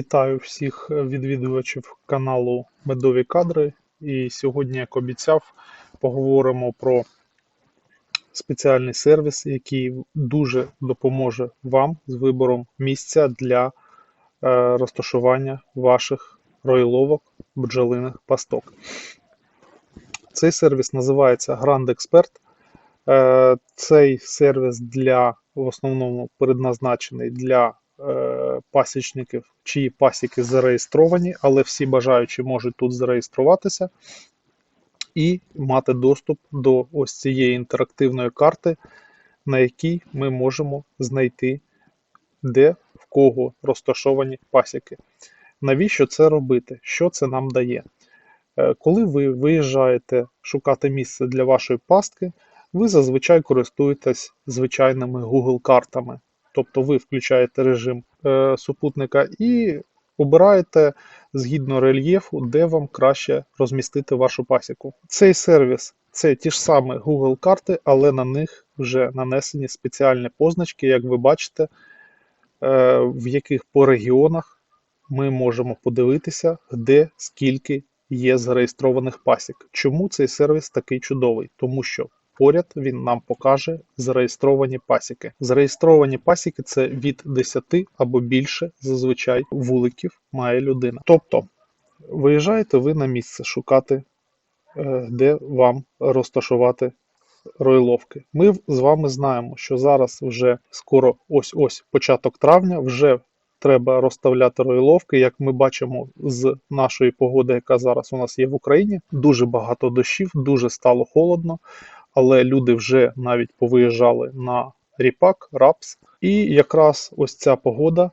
Вітаю всіх відвідувачів каналу Медові Кадри. І сьогодні, як обіцяв, поговоримо про спеціальний сервіс, який дуже допоможе вам з вибором місця для е, розташування ваших ройловок бджолиних пасток. Цей сервіс називається Grand Expert. Е, Цей сервіс для в основному предназначений для пасічників, чиї пасіки зареєстровані, але всі бажаючі можуть тут зареєструватися і мати доступ до ось цієї інтерактивної карти, на якій ми можемо знайти, де в кого розташовані пасіки. Навіщо це робити? Що це нам дає? Е, Коли ви виїжджаєте шукати місце для вашої пастки, ви зазвичай користуєтесь звичайними Google-картами. Тобто ви включаєте режим е, супутника і обираєте згідно рельєфу, де вам краще розмістити вашу пасіку. Цей сервіс це ті ж самі Google карти, але на них вже нанесені спеціальні позначки, як ви бачите, е, в яких по регіонах ми можемо подивитися, де скільки є зареєстрованих пасік. Чому цей сервіс такий чудовий? Тому що поряд він нам покаже зареєстровані пасіки. Зареєстровані пасіки це від 10 або більше зазвичай вуликів має людина. Тобто виїжджаєте ви на місце шукати, е, де вам розташувати ройловки. Ми з вами знаємо, що зараз вже скоро ось-ось початок травня, вже треба розставляти ройловки. Як ми бачимо з нашої погоди, яка зараз у нас є в Україні, дуже багато дощів, дуже стало холодно, але люди вже навіть повиїжджали на ріпак, рапс. І якраз ось ця погода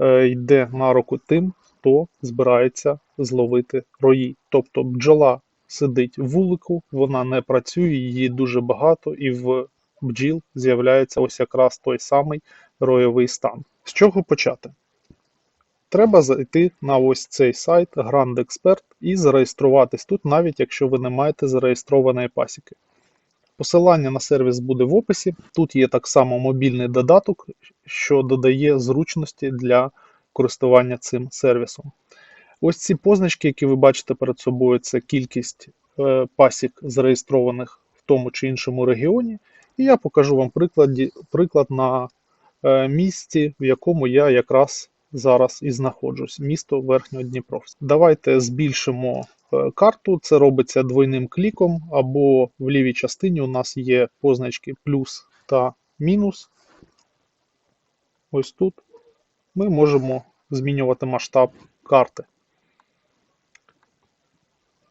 е, йде на руку тим, хто збирається зловити рої. Тобто бджола сидить в вулику, вона не працює, її дуже багато, і в бджіл з'являється ось якраз той самий ройовий стан. З чого почати? Треба зайти на ось цей сайт Grand Expert і зареєструватись тут, навіть якщо ви не маєте зареєстрованої пасіки. Посилання на сервіс буде в описі. Тут є так само мобільний додаток, що додає зручності для користування цим сервісом. Ось ці позначки, які ви бачите перед собою, це кількість е, пасік зареєстрованих в тому чи іншому регіоні. І я покажу вам приклад на е, місці, в якому я якраз зараз і знаходжусь, місто Верхньодніпровськ. Давайте збільшимо е, карту. Це робиться двойним кліком, або в лівій частині у нас є позначки плюс та мінус. Ось тут ми можемо змінювати масштаб карти.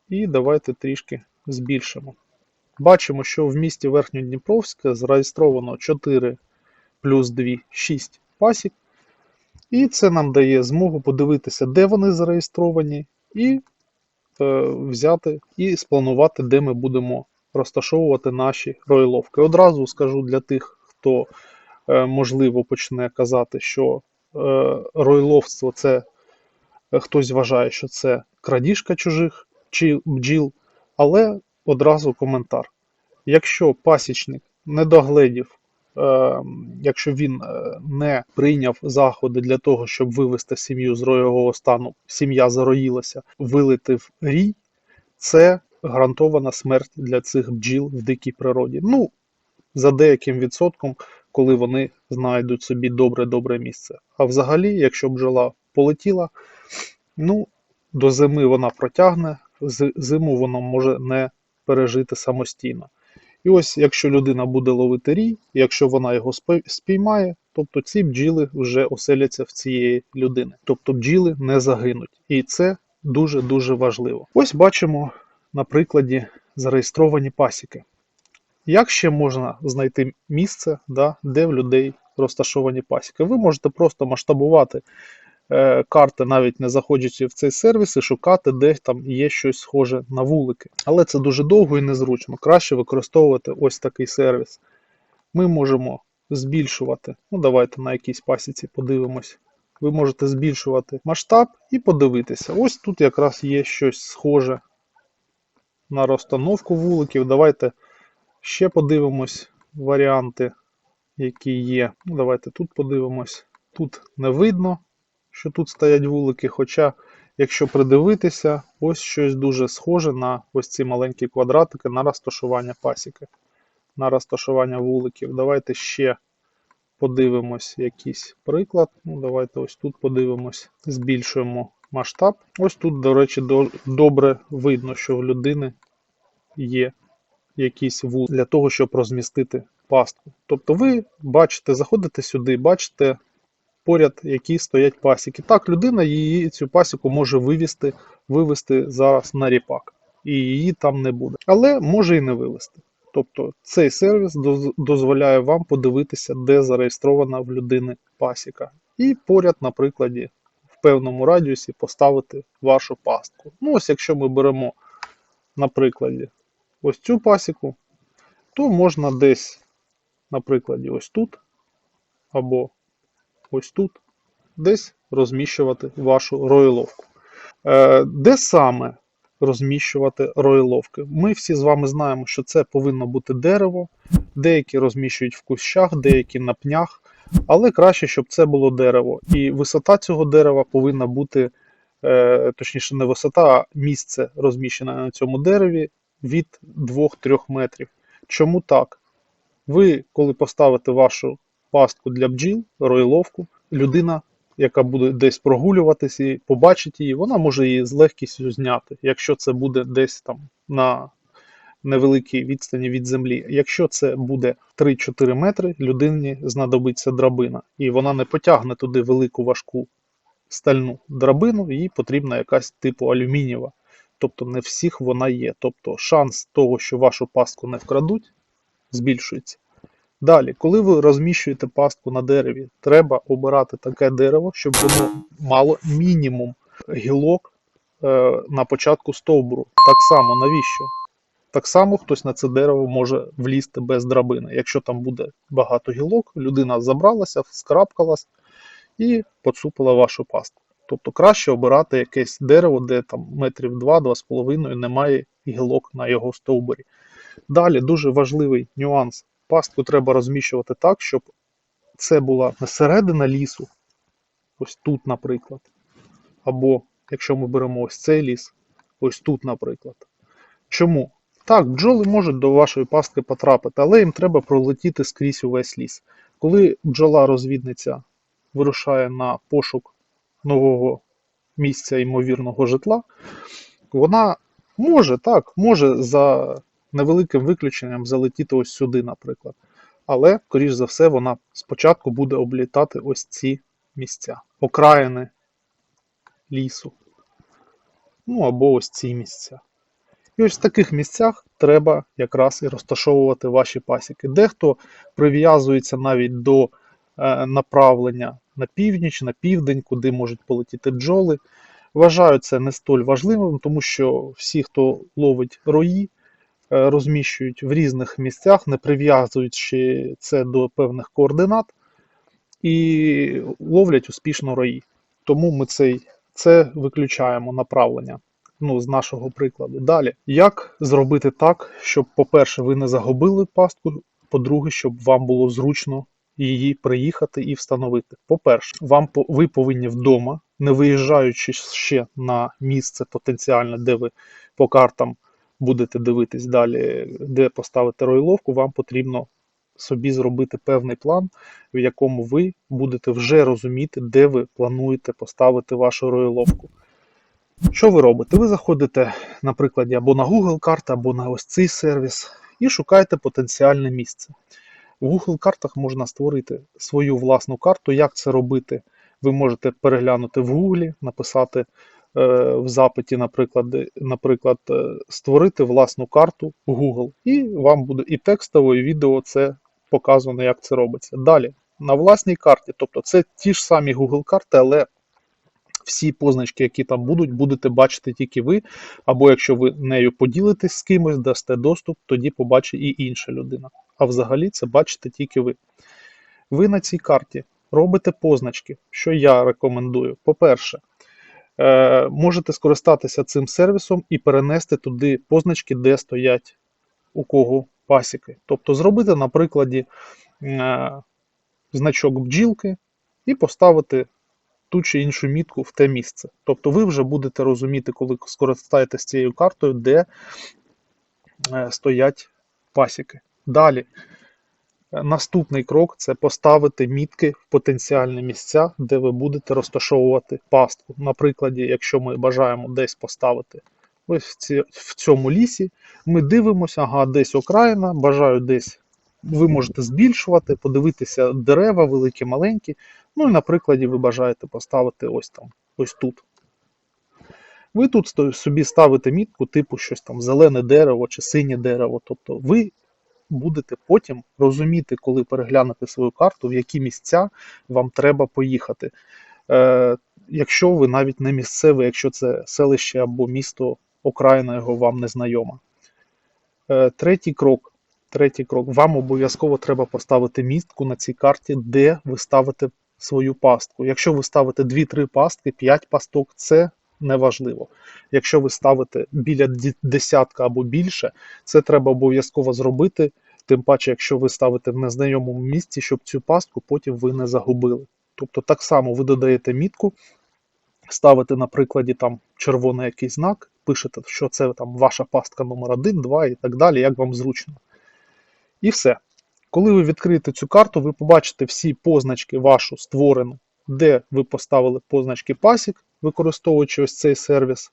І давайте трішки збільшимо. Бачимо, що в місті Верхньодніпровське зареєстровано 4 плюс 2 6 пасік. І це нам дає змогу подивитися, де вони зареєстровані, і е, взяти і спланувати, де ми будемо розташовувати наші ройловки. Одразу скажу для тих, хто, е, можливо, почне казати, що е, ройловство це е, хтось вважає, що це крадіжка чужих чи бджіл, але одразу коментар. Якщо пасічник не догледів якщо він е, не прийняв заходи для того, щоб вивести сім'ю з ройового стану, сім'я зароїлася, вилити в рій, це гарантована смерть для цих бджіл в дикій природі. Ну, за деяким відсотком, коли вони знайдуть собі добре-добре місце. А взагалі, якщо бджола полетіла, ну, до зими вона протягне, зиму вона може не пережити самостійно. І ось, якщо людина буде ловити рій, якщо вона його спіймає, тобто ці бджіли вже оселяться в цієї людини. Тобто бджіли не загинуть. І це дуже-дуже важливо. Ось бачимо на прикладі зареєстровані пасіки. Як ще можна знайти місце, да, де в людей розташовані пасіки? Ви можете просто масштабувати карти, навіть не заходячи в цей сервіс, і шукати, де там є щось схоже на вулики. Але це дуже довго і незручно. Краще використовувати ось такий сервіс. Ми можемо збільшувати. Ну, давайте на якійсь пасіці подивимось. Ви можете збільшувати масштаб і подивитися. Ось тут якраз є щось схоже на розстановку вуликів. Давайте ще подивимось варіанти, які є. Ну, Давайте тут подивимось. Тут не видно що тут стоять вулики. Хоча, якщо придивитися, ось щось дуже схоже на ось ці маленькі квадратики на розташування пасіки, на розташування вуликів. Давайте ще подивимось якийсь приклад. Ну, давайте ось тут подивимось, збільшуємо масштаб. Ось тут, до речі, до- добре видно, що в людини є якийсь вул для того, щоб розмістити пастку. Тобто ви бачите, заходите сюди, бачите поряд, які стоять пасіки. Так, людина її цю пасіку може вивести, вивести зараз на ріпак, і її там не буде. Але може і не вивести. Тобто цей сервіс дозволяє вам подивитися, де зареєстрована в людини пасіка. І поряд, на прикладі, в певному радіусі поставити вашу пастку. Ну, ось якщо ми беремо на прикладі ось цю пасіку, то можна десь, на прикладі, ось тут, або ось тут, десь розміщувати вашу роїловку. Е, де саме розміщувати роїловки? Ми всі з вами знаємо, що це повинно бути дерево, деякі розміщують в кущах, деякі на пнях, але краще, щоб це було дерево. І висота цього дерева повинна бути, е, точніше, не висота, а місце розміщене на цьому дереві від 2-3 метрів. Чому так? Ви, коли поставите вашу пастку для бджіл, ройловку, людина, яка буде десь прогулюватись і побачить її, вона може її з легкістю зняти, якщо це буде десь там на невеликій відстані від землі. Якщо це буде 3-4 метри, людині знадобиться драбина, і вона не потягне туди велику важку стальну драбину, їй потрібна якась типу алюмінієва. Тобто не всіх вона є. Тобто шанс того, що вашу пастку не вкрадуть, збільшується. Далі, коли ви розміщуєте пастку на дереві, треба обирати таке дерево, щоб воно мало мінімум гілок е, на початку стовбуру. Так само, навіщо? Так само хтось на це дерево може влізти без драбини. Якщо там буде багато гілок, людина забралася, скрапкалась і поцупила вашу пастку. Тобто краще обирати якесь дерево, де там метрів 2-2,5 немає гілок на його стовбурі. Далі дуже важливий нюанс. Пастку треба розміщувати так, щоб це була середина лісу, ось тут, наприклад. Або, якщо ми беремо ось цей ліс, ось тут, наприклад. Чому? Так, бджоли можуть до вашої пастки потрапити, але їм треба пролетіти скрізь увесь ліс. Коли бджола-розвідниця вирушає на пошук нового місця ймовірного житла, вона може, так, може за невеликим виключенням залетіти ось сюди, наприклад. Але, скоріш за все, вона спочатку буде облітати ось ці місця, окраїни лісу. Ну або ось ці місця. І ось в таких місцях треба якраз і розташовувати ваші пасіки. Дехто прив'язується навіть до е, направлення на північ, на південь, куди можуть полетіти бджоли. Вважаю це не столь важливим, тому що всі, хто ловить рої, розміщують в різних місцях, не прив'язуючи це до певних координат, і ловлять успішно рої. Тому ми цей, це виключаємо направлення ну, з нашого прикладу. Далі, як зробити так, щоб, по-перше, ви не загубили пастку, по-друге, щоб вам було зручно її приїхати і встановити. По-перше, вам ви повинні вдома, не виїжджаючи ще на місце потенціальне, де ви по картам будете дивитись далі, де поставити ройловку, вам потрібно собі зробити певний план, в якому ви будете вже розуміти, де ви плануєте поставити вашу ройловку. Що ви робите? Ви заходите, наприклад, або на Google карти, або на ось цей сервіс, і шукаєте потенціальне місце. В Google картах можна створити свою власну карту. Як це робити? Ви можете переглянути в Google, написати в запиті, наприклад, наприклад, е, створити власну карту Google. І вам буде і текстово, і відео це показано, як це робиться. Далі, на власній карті, тобто це ті ж самі Google карти, але всі позначки, які там будуть, будете бачити тільки ви. Або якщо ви нею поділитесь з кимось, дасте доступ, тоді побачить і інша людина. А взагалі це бачите тільки ви. Ви на цій карті робите позначки, що я рекомендую. По-перше, е, можете скористатися цим сервісом і перенести туди позначки, де стоять у кого пасіки. Тобто зробити на прикладі е, значок бджілки і поставити ту чи іншу мітку в те місце. Тобто ви вже будете розуміти, коли скористаєтесь цією картою, де е, стоять пасіки. Далі. Наступний крок це поставити мітки в потенціальні місця, де ви будете розташовувати пастку. Наприклад, якщо ми бажаємо десь поставити ось в, цьому лісі, ми дивимося, ага, десь окраїна, бажаю десь. Ви можете збільшувати, подивитися дерева, великі, маленькі. Ну і на прикладі ви бажаєте поставити ось там, ось тут. Ви тут собі ставите мітку, типу щось там зелене дерево чи синє дерево. Тобто ви будете потім розуміти, коли переглянете свою карту, в які місця вам треба поїхати. Е, якщо ви навіть не місцевий, якщо це селище або місто, окраїна його вам не знайома. Е, третій крок. Третій крок. Вам обов'язково треба поставити містку на цій карті, де ви ставите свою пастку. Якщо ви ставите 2-3 пастки, 5 пасток, це неважливо. Якщо ви ставите біля десятка або більше, це треба обов'язково зробити. Тим паче, якщо ви ставите в незнайомому місці, щоб цю пастку потім ви не загубили. Тобто так само ви додаєте мітку, ставите на прикладі там червоний якийсь знак, пишете, що це там ваша пастка номер 1, 2 і так далі, як вам зручно. І все. Коли ви відкриєте цю карту, ви побачите всі позначки вашу створену, де ви поставили позначки пасік, використовуючи ось цей сервіс,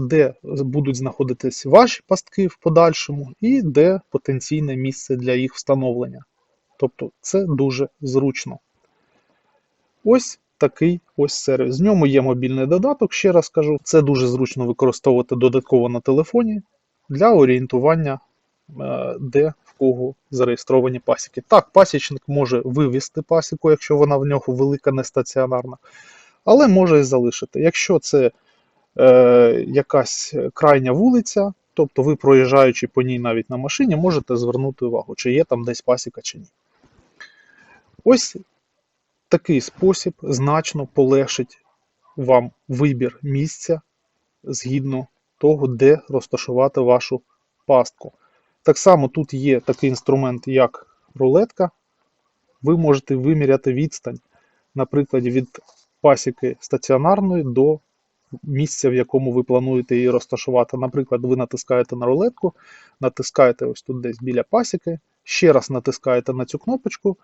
де будуть знаходитись ваші пастки в подальшому, і де потенційне місце для їх встановлення. Тобто це дуже зручно. Ось такий ось сервіс. В ньому є мобільний додаток, ще раз кажу, це дуже зручно використовувати додатково на телефоні для орієнтування, е, де в кого зареєстровані пасіки. Так, пасічник може вивести пасіку, якщо вона в нього велика, не стаціонарна, але може і залишити. Якщо це е, якась крайня вулиця, тобто ви, проїжджаючи по ній навіть на машині, можете звернути увагу, чи є там десь пасіка чи ні. Ось такий спосіб значно полегшить вам вибір місця згідно того, де розташувати вашу пастку. Так само тут є такий інструмент, як рулетка. Ви можете виміряти відстань, наприклад, від пасіки стаціонарної до місця, в якому ви плануєте її розташувати. Наприклад, ви натискаєте на рулетку, натискаєте ось тут десь біля пасіки, ще раз натискаєте на цю кнопочку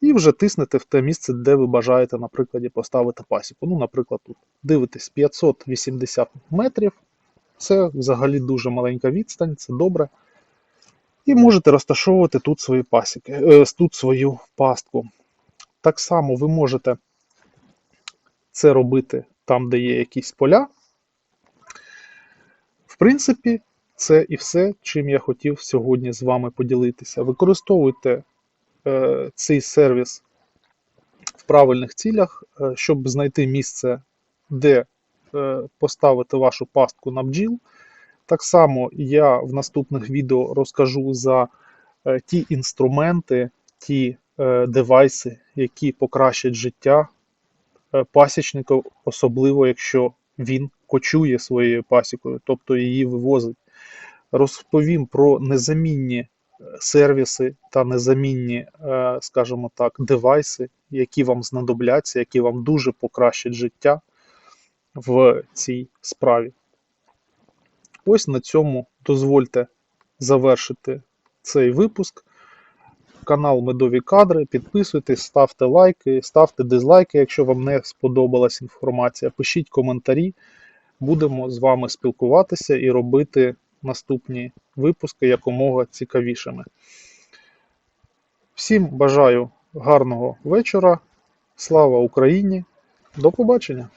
і вже тиснете в те місце, де ви бажаєте, наприклад, поставити пасіку. Ну, наприклад, тут дивитесь 580 метрів. Це взагалі дуже маленька відстань, це добре. І можете розташовувати тут свої пасіки, е, тут свою пастку. Так само ви можете це робити там, де є якісь поля. В принципі, це і все, чим я хотів сьогодні з вами поділитися. Використовуйте е, цей сервіс в правильних цілях, е, щоб знайти місце, де е, поставити вашу пастку на бджіл. Так само я в наступних відео розкажу за е, ті інструменти, ті е, девайси, які покращать життя пасічника, особливо якщо він кочує своєю пасікою, тобто її вивозить. Розповім про незамінні е, сервіси та незамінні, е, скажімо так, девайси, які вам знадобляться, які вам дуже покращать життя в цій справі. Ось на цьому дозвольте завершити цей випуск. Канал Медові Кадри. Підписуйтесь, ставте лайки, ставте дизлайки, якщо вам не сподобалась інформація. Пишіть коментарі. Будемо з вами спілкуватися і робити наступні випуски якомога цікавішими. Всім бажаю гарного вечора. Слава Україні! До побачення!